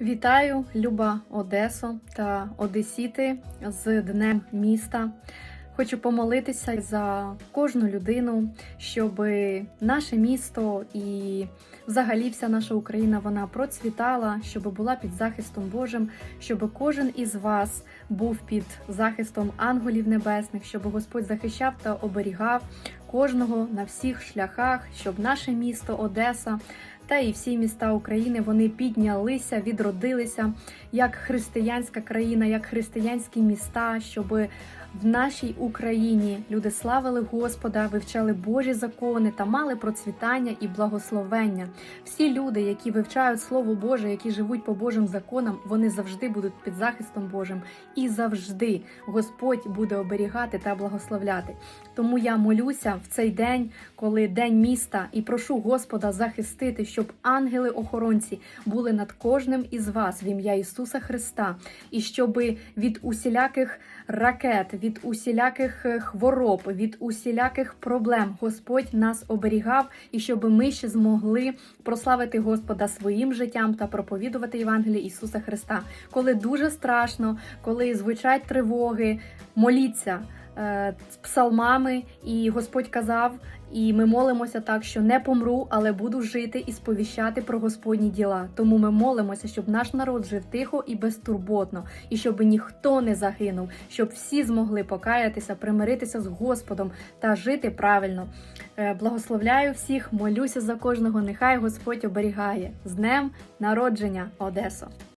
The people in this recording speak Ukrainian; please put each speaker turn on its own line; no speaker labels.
Вітаю, Люба Одесо та Одесіти з Днем міста. Хочу помолитися за кожну людину, щоб наше місто і взагалі вся наша Україна вона процвітала, щоб була під захистом Божим, щоб кожен із вас був під захистом ангелів небесних, щоб Господь захищав та оберігав кожного на всіх шляхах, щоб наше місто Одеса та і всі міста України вони піднялися, відродилися як християнська країна, як християнські міста, щоб в нашій Україні люди славили Господа, вивчали Божі закони та мали процвітання і благословення. Всі люди, які вивчають Слово Боже, які живуть по Божим законам, вони завжди будуть під захистом Божим і завжди Господь буде оберігати та благословляти. Тому я молюся в цей день, коли день міста, і прошу Господа захистити, щоб ангели-охоронці були над кожним із вас в ім'я Ісуса Христа, і щоб від усіляких ракет, від усіляких е, хвороб, від усіляких проблем Господь нас оберігав, і щоб ми ще змогли прославити Господа своїм життям та проповідувати Євангеліє Ісуса Христа. Коли дуже страшно, коли звучать тривоги, моліться з псалмами, і Господь казав, і ми молимося так, що не помру, але буду жити і сповіщати про Господні діла. Тому ми молимося, щоб наш народ жив тихо і безтурботно, і щоб ніхто не загинув, щоб всі змогли покаятися, примиритися з Господом та жити правильно. Е, Благословляю всіх, молюся за кожного. Нехай Господь оберігає з днем народження Одесо.